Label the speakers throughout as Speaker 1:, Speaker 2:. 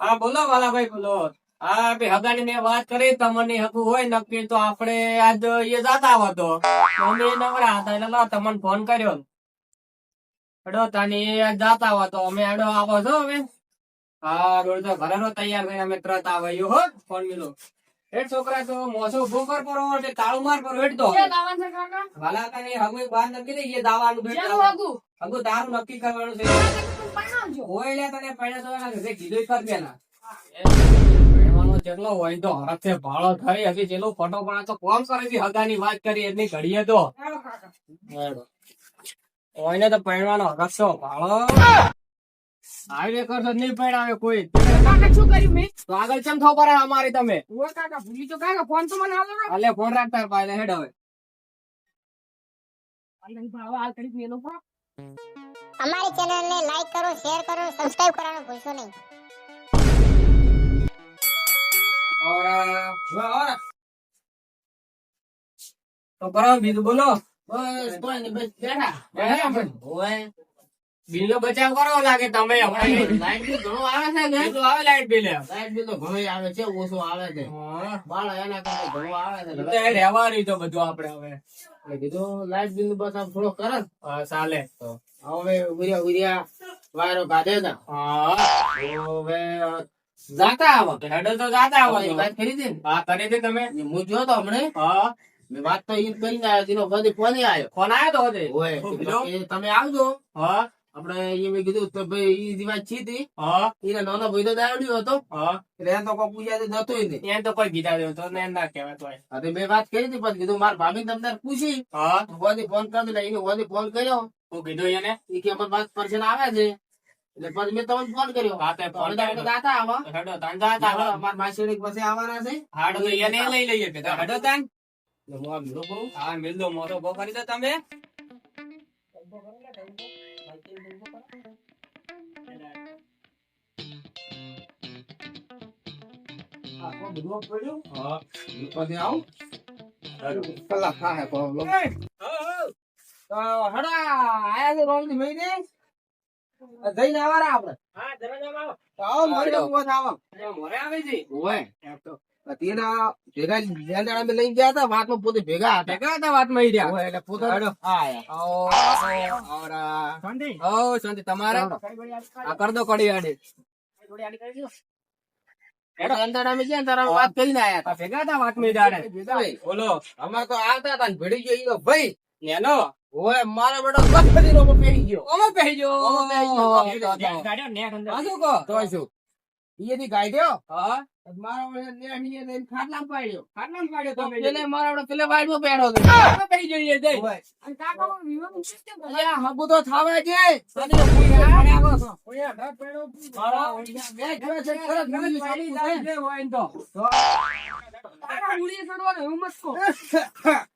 Speaker 1: હા બોલો વાલાભાઈ બોલો. હા ભાઈ હગાની મેં વાત કરી તમને હકુ હોય નક્કી તો આપણે આજ એ જતા આવો તો. અમે નવરા હતા એટલે તમને ફોન કર્યો. હેડો તાની જતા જાતા આવો તો. અમે હેડો આવો છો હવે. હા રોડ તો ઘરે નો તૈયાર થઈ અમે ત્રત આવ્યો હો ફોન મિલો. હેડ છોકરા તો મોસો ઊભો કર પરો એટલે તાળું માર પરો
Speaker 2: છે કાકા?
Speaker 1: વાલા તને હગુ બહાર નક્કી થઈ એ દાવાનું હગુ. દારૂ નક્કી કરવાનું છે. લે તને પડ્યા તો કીધું જ કર જેટલો હોય તો હરખે ભાળો થઈ હજી જેટલો ફોટો પણ તો કોમ કરે છે? હગાની વાત કરી એટલી ઘડીએ તો. ઓયને તો પહેરવાનો હરખો ભાળો. હાઈવે કરશો નહીં પહેરાવે કોઈ.
Speaker 2: શું કર્યું મેં?
Speaker 1: તો આગળ પડે અમારી તમે?
Speaker 2: ઓય કાકા ભૂલી તો કાકા ફોન તો મને હાલો.
Speaker 1: અલે ફોન રાખતા પાડે હેડ હવે.
Speaker 2: અલ્યા, ભાવા હાલ કરી મેલો પણ.
Speaker 3: અમારી ચેનલને લાઈક કરો શેર કરો સબસ્ક્રાઇબ કરવાનું ભૂલશો નહીં.
Speaker 1: ઓરા ઓરા. તો કરો બીજું બોલો.
Speaker 4: બસ બસ બેઠા.
Speaker 1: બેઠા. બિલ નો બચાવ કરો લાગે તમે
Speaker 4: લાઈટ બિલ ઘણો આવે છે ને?
Speaker 1: તો આવે લાઈટ બિલ?
Speaker 4: લાઈટ બિલ તો ઘણું આવે છે ઓછું આવે છે. બાળ એના કરતા ઘણું આવે છે.
Speaker 1: તો રહેવાનું તો બધું આપડે હવે.
Speaker 4: એટલે કીધું લાઈટ બિલનું બસ થોડો કરે ને.
Speaker 1: હા,
Speaker 4: હવે ઉરિયા ઉરિયા વાયરો કાઢે ને
Speaker 1: હા.
Speaker 4: હવે જાતા આવો.
Speaker 1: તો જાતા આવો.
Speaker 4: વાત કરી
Speaker 1: હા કરી હતી તમે?
Speaker 4: હું જોયો તો હમણે?
Speaker 1: હા.
Speaker 4: મેં વાત તો ઈ કરીને આવ્યો ફોન આવ્યો.
Speaker 1: ફોન આવ્યો તો
Speaker 4: તમે આવજો.
Speaker 1: હા.
Speaker 4: મેં કીધું તો ભાઈ એ વાત છી
Speaker 1: હા.
Speaker 4: એના નાનો ભાઈ તો દાવડ્યો હતો.
Speaker 1: હા.
Speaker 4: એટલે એને તો કોઈ પૂછ્યા તો
Speaker 1: ત્યાં તો કોઈ કીધા ને ના.
Speaker 4: મેં વાત કરી હતી પછી કીધું મારા ભાભી તમને પૂછી.
Speaker 1: હા.
Speaker 4: વધી ફોન કરી એને ફોન કર્યો.
Speaker 1: હું કીધું એને?
Speaker 4: એ કે અમારી વાત પર્સન આવે છે. એટલે પછી મેં તમને ફોન કર્યો.
Speaker 1: હા તે ફોન
Speaker 4: તો. દાતા આવા.
Speaker 1: હેડો તાન જાતા આવો.
Speaker 4: અમારા માસી પછી આવવાના છે.
Speaker 1: હાડો તો એને લઈ લઈએ કે હેડો તાન
Speaker 4: હા
Speaker 1: મોટો ઊભો કરી દો તમે.
Speaker 4: આખો ભીડો
Speaker 1: હા
Speaker 4: પછી આવું કલાક થાય કોણ તો હડા આયા છે રોમની ભાઈ ને જઈને આવારા આપણે
Speaker 1: હા જરા જરા આવો.
Speaker 4: આવો મારી પાસે આવો
Speaker 1: મોરે આવે છે
Speaker 4: ઓય
Speaker 1: તો
Speaker 4: તેના ભેગા જ્યાં અમે લઈને ગયા હતા વાતમાં પોતે ભેગા હતા
Speaker 1: ભેગા હતા વાતમાં રહ્યા.
Speaker 4: એટલે પોતે
Speaker 1: આવરા. ઓ, શાંતિ તમારે આ કર દો કડી આડી
Speaker 4: ગયા ગયો મારા બેટો પેડી ગયો.
Speaker 1: કહો?
Speaker 4: તો શું? ઈએથી ગાઈડ્યો
Speaker 1: હા.
Speaker 4: મારા વડે નેહણીએ પાડ્યો.
Speaker 1: ખાટલામાં પાડ્યો તમે.
Speaker 4: પેલે મારા વડે પેલે વાઈડમાં પહેરો હતો
Speaker 1: ઓમો પહેરી જઈ.
Speaker 2: અને કાકા system
Speaker 4: હબુ તો થાવે છે. મારા છે
Speaker 1: તો.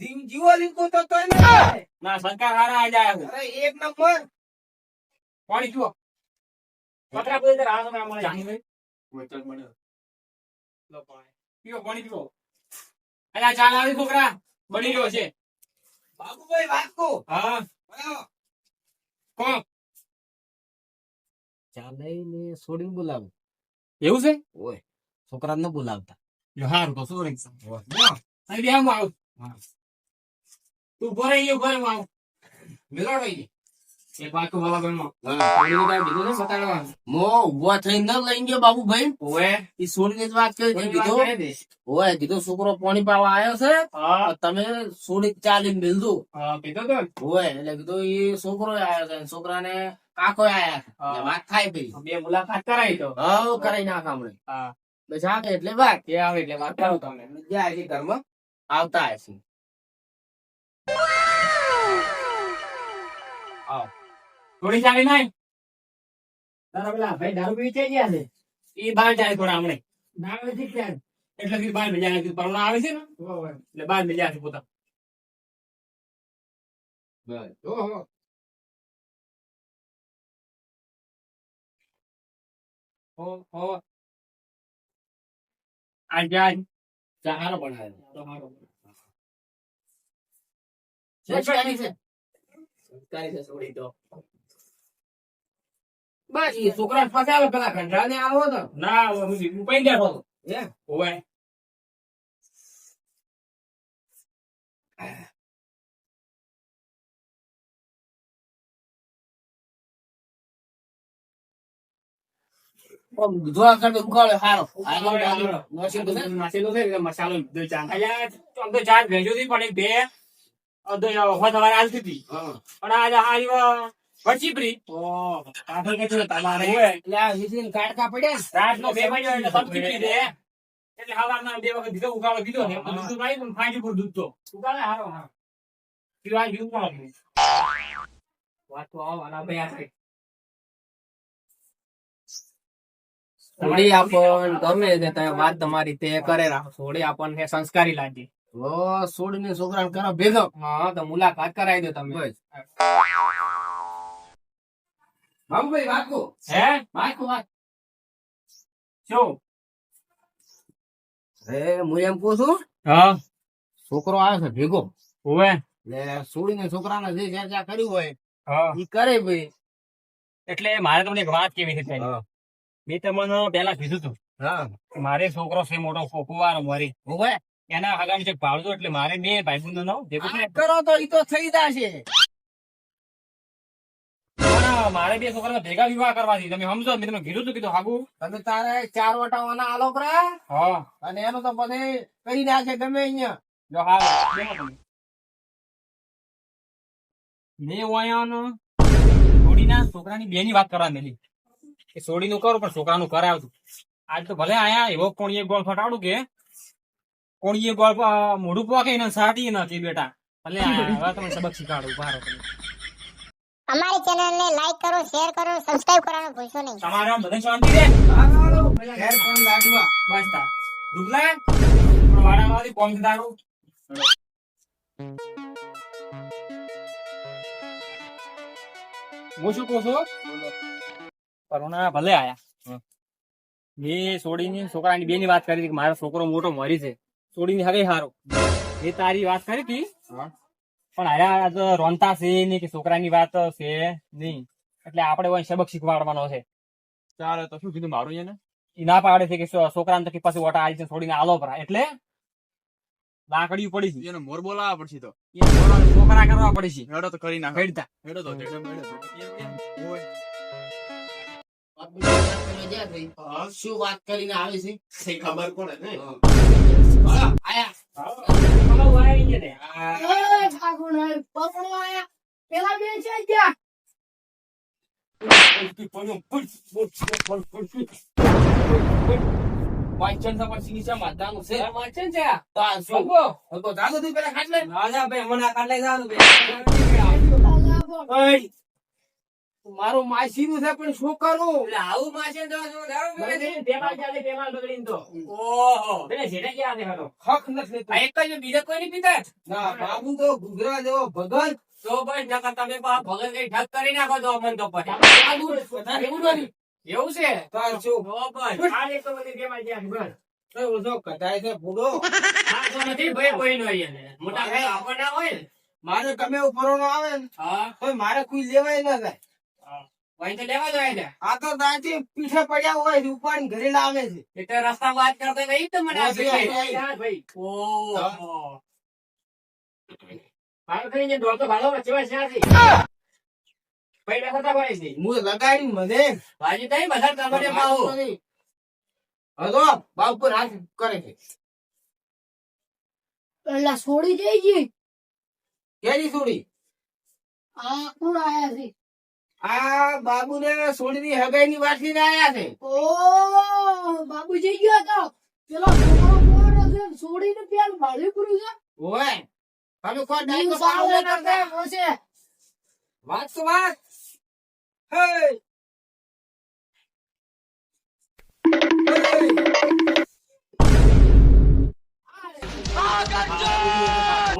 Speaker 1: હે?
Speaker 4: જીવો લીધું તો તોય ને
Speaker 1: ના સંસ્કાર હારા આઈ જાય
Speaker 4: અરે એક નંબર.
Speaker 1: પાણી જુઓ. પતરા કોઈ દર હાથમાં મળે. લો પાણી. પીવો, પાણી પીવો. અલા, ચાલ આવી છોકરા. બની ગયો છે.
Speaker 4: બાબુભાઈ વાસ્કો
Speaker 1: હા. કોણ?
Speaker 4: ચાલે છોડીને બોલાવું.
Speaker 1: એવું છે?
Speaker 4: ઓય છોકરા ને બોલાવતા.
Speaker 1: હારું તો શું રહી બે હું. આવું. તું ઊભો રહી ઊભો રહી હું આવું મિલાડો અહીં. એક વાત તો બોલા બેનમાં. પાણી નું કાંઈ બીજું નહીં બતાડવાનું.
Speaker 4: મો ઊભો થઈને ન લઈ ગયો બાબુભાઈ
Speaker 1: ઓવે.
Speaker 4: ઈ છોડીને જ વાત કરી કીધું. ઓય કીધું છોકરો પાણી પાવા આવ્યો છે
Speaker 1: હા,
Speaker 4: તમે છોડી ચાલીને મિલજો
Speaker 1: હા, કીધું તો ને.
Speaker 4: ઓય એટલે કીધું ઈ છોકરો આવ્યો છે છોકરાને કાકો આયા.
Speaker 1: હા.
Speaker 4: વાત થાય ભાઈ
Speaker 1: બે મુલાકાત કરાવી તો
Speaker 4: હવ કરાઈ નાખ હમણે
Speaker 1: હા
Speaker 4: બસ આવે એટલે વાત
Speaker 1: કે આવે એટલે વાત કરું તમને
Speaker 4: જાય છે ઘરમાં આવતા હશે
Speaker 1: થોડી ચાલી નાય તારા પેલા ભાઈ દારૂ પી ગયા છે? એ બહાર જાય થોડા હમણે.
Speaker 4: ના નથી ક્યાં?
Speaker 1: એટલે કે બહાર મજા આવે પરણા આવે છે ને? એટલે બહાર મજા આવે પોતા.
Speaker 4: ઓહો
Speaker 1: હો હો. આ જાય. ચાહારો છોકરા પાસે આવે પેલા ઘંટા ને આવો તો ના હું ઉપઈ બેઠો હતો
Speaker 4: હે
Speaker 1: ઓવે
Speaker 4: ઓમ જોવા કરતો ઉકાળે હારો
Speaker 1: મસાલો છે મસાલો છે એટલે મસાલો લીધો ચા અલ્યા આમ તો ચા ભેજો હતી પણ એક બે અધો વખત સવારે આલતી હતી. પણ આજે હારી વચ્ચી પ્રી કાઠો કે છે તમારે?
Speaker 4: એટલે વિધિન કાટકા પડ્યા
Speaker 1: રાત નો બે વાગ્યો એટલે દે એટલે હવારના બે વખત દીધો ઉકાળો કીધો ને. પણ દૂધ નહીં પણ ફાંજી પર દૂધ તો. ઉકાળે હારો હારો. પીવા જેવું ઉકાળો વાત તો આવો આના બે આ થોડી આપણ ગમે તમે વાત તમારી તે કરે રાખો. થોડી આપણને સંસ્કારી લાગી.
Speaker 4: ઓ છોકરાને કરો ભેગો.
Speaker 1: હા તો મુલાકાત કરાવી દો તમે.
Speaker 4: બસ. બાબુભાઈ વાકો
Speaker 1: હે?
Speaker 4: વાકો વાત
Speaker 1: શું
Speaker 4: એ હું એમ પૂછું
Speaker 1: હા.
Speaker 4: છોકરો આવે છે ભેગો.
Speaker 1: હોવે.
Speaker 4: ને સોડીને છોકરાને જે ચર્ચા કરી હોય
Speaker 1: હા.
Speaker 4: ઈ કરે ભાઈ.
Speaker 1: એટલે મારે તમને એક વાત કેવી છે મેં તમને પેલા કીધું હતું
Speaker 4: હા.
Speaker 1: મારે છોકરો છે મોટો ફોકુવાર મારી.
Speaker 4: હોવે.
Speaker 1: એના હગાની છે ભાવજો એટલે મારે બે ભાઈબંધો નો ભેગું
Speaker 4: આ કરો તો ઈ તો થઈ જશે.
Speaker 1: મારે બે છોકરા ભેગા વિવાહ કરવાથી. તમે સમજો મેં તમને કીધું હતું કીધું હાગુ.
Speaker 4: તમે તારે ચાર વટાવાના આલો પરા.
Speaker 1: હા.
Speaker 4: અને એનો તો પછી કરી નાખે ગમે અહીંયા.
Speaker 1: જો હા. મેં વાયાનો છોડીના છોકરાની બેની વાત કરવા મેલી. કે છોડીનું કરો પણ છોકરાનું કરાવતું આજ તો ભલે આયા એવો કોણીએ ગોળ ફટાડું કે કોણીએ ગોળ મોઢું પોકે ને સાટી નથી બેટા. ભલે આયા. હવે તમને સબક શીખવાડું ઊભા રહો તમે.
Speaker 3: અમારી ચેનલને લાઈક કરો શેર કરો સબસ્ક્રાઇબ કરવાનું ભૂલશો નહીં.
Speaker 1: તમારે બધા શાંતિ રે
Speaker 4: ઘેર પણ લાડવા
Speaker 1: બસ તા. ડૂબલા વાડામાંથી કોમ દારૂ હું શું કહું છું? કરુણા ભલે આયા. મેં સોડીની છોકરાની બેની વાત કરી કે મારો છોકરો મોટો મરી છે. સોડીની હવે હારો. એ તારી વાત કરી હતી?
Speaker 4: હા.
Speaker 1: પણ હારા તો રોનતા છે નહીં કે છોકરાની વાત છે નહીં. એટલે આપણે કોઈ સબક શીખવાડવાનો છે. ચાલે તો શું કીધું મારું એને? ઈ ના પાડે છે કે છોકરાને તો કે પછી ઓટા આવી છે છોડીને આલો પરા એટલે લાકડી પડી છે.
Speaker 5: એને મોર બોલાવવા પડશે તો.
Speaker 1: છોકરા કરવા પડી છે.
Speaker 5: હેડો તો કરી નાખો.
Speaker 1: હેડતા.
Speaker 5: હેડો તો હેડો તો, હેડો તો.
Speaker 4: શું વાત કરીને આવે છે?
Speaker 5: કઈ ખબર પડે ને.
Speaker 4: વાંચન તો પછી નીચે માતાનું છે.
Speaker 1: વાંચન છે
Speaker 4: તો શું? તો જાગો તું પેલા ખાટલે.
Speaker 1: રાજા ભાઈ મને કાઢ જવાનું
Speaker 4: મારું માસીનું છે પણ શું કરું?
Speaker 1: આવું માસી તો શું ચાલે, બગડીને તો. ઓહો. પેલે જેઠે ક્યાં દેખાતો?
Speaker 4: હક નથી
Speaker 1: આ એક જ બીજા કોઈ નહીં પીતા
Speaker 4: ના બાબુ તો ગુજરાત જેવો ભગત.
Speaker 1: તો બસ નકર તમે પા ભગત કઈ ઠગ કરી નાખો તો અમને તો પછી.
Speaker 4: બાબુ એવું નથી.
Speaker 1: એવું છે?
Speaker 4: તો શું
Speaker 1: બસ. આ એક તો બધી ટેબલ જ્યાં બસ.
Speaker 4: તો ઓછો કટાય છે ફૂડો
Speaker 1: આ નથી ભાઈ કોઈ નો. મોટા ભાઈ આપણને હોય ને.
Speaker 4: મારે ગમે એવું પરોનો આવે ને
Speaker 1: હા.
Speaker 4: મારે કોઈ લેવાય ના જાય.
Speaker 1: ભાઈ તો લેવા જોઈએ ને
Speaker 4: આ તો ત્યાંથી પીઠે પડ્યા હોય છે, ઘરે લાવે છે
Speaker 1: એ રસ્તા વાત કરતા નહીં તો મને આપી
Speaker 4: ઓછી
Speaker 1: છે.
Speaker 4: આવી.
Speaker 1: હા, ભાઈ ઓહો. ભાડો કરીને દોડતો ભાડો વચ્ચે વચ્ચે નથી. ભાઈ બેઠા તા છે.
Speaker 4: હું લગાડી મને
Speaker 1: ભાજી તઈ બધા તમારે.
Speaker 4: હજો બાપ પર હાથ કરે છે
Speaker 2: પેલા છોડી જઈ ગઈ
Speaker 4: કેરી છોડી
Speaker 2: આ કોણ આયા છે
Speaker 4: આ બાબુ ને છોડી ની હગાઈ ની વાત લઈને આયા છે.
Speaker 2: ઓ બાબુ જઈ ગયો હતો પેલો છે છોડીને પેલું પૂરું છે.
Speaker 4: ઓય તમે કોઈ
Speaker 2: ઈ
Speaker 4: ડાયકો
Speaker 2: સાવ કરતા?
Speaker 4: કરતા વાત તો વાત. હે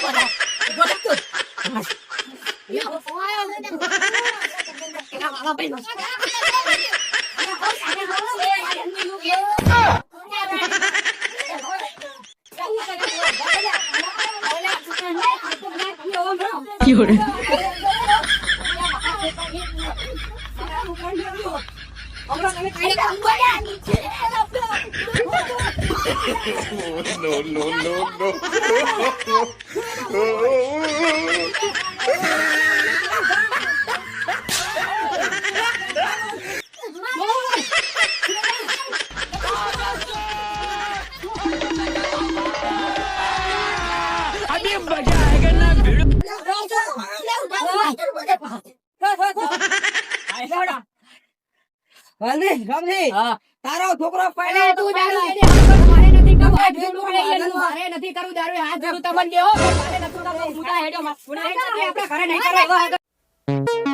Speaker 2: 过 来，过来，你给我
Speaker 4: 放下！给他拿了
Speaker 2: 被子。
Speaker 5: no, no, no, no.
Speaker 4: अभी बजाएगा ना હલવી રમજી તારો છોકરો પડે
Speaker 2: તું મારે નથી કરવું હાથ મારે નથી કરવું દારૂ હાથ જોડું તમને કેવો મારે નથી કરવું. હેડો. ઘરે નહીં કરે